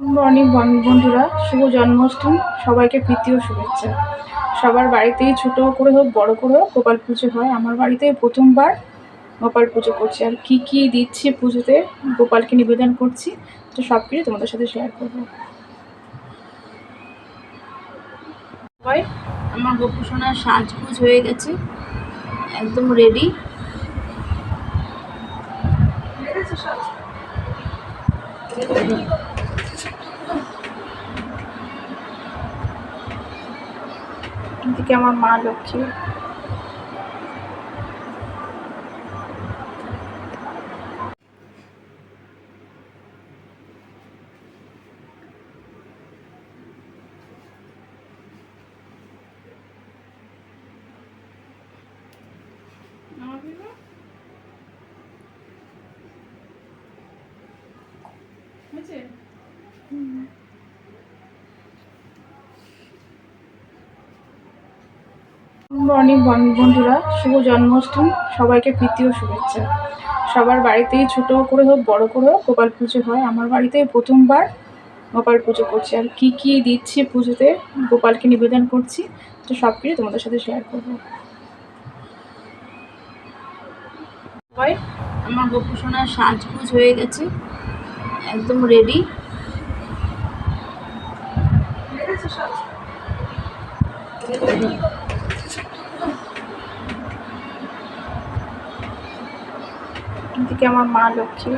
Morning বন্ধুরা, শুভ জন্মাষ্টমী, সবাইকে প্রীতি ও শুভেচ্ছা। সবার বাড়িতেই ছোট করে হোক, বড় করে হোক, গোপাল পুজো হয়। আমার বাড়িতে প্রথমবার গোপাল পুজো করছি। আর কি কি দিচ্ছি পুজোতে, গোপালকে নিবেদন করছি, তো সব কিছু তোমাদের সাথে শেয়ার করব। হয়, আমার গোপুসোনার সাজগুজ হয়ে গেছে, একদম রেডি এদিকে আমার মা লক্ষ্মী। হয়েছে? মর্নিং বন্ধুরা। শুভ জন্মাষ্টমী। সবাইকে প্রীতি ও শুভেচ্ছা। সবার বাড়িতেই ছোট করে হোক, বড় করে হোক, গোপাল পুজো হয়। আমার বাড়িতে প্রথমবার গোপাল পুজো করছি। আর কি কি দিচ্ছি পুজোতে, গোপালকে নিবেদন করছি, তো সব কিছু তোমাদের সাথে শেয়ার করব। আমার গোপুসোনার সাজগুজ হয়ে গেছে, একদম রেডি এদিকে আমার মা লক্ষ্মী।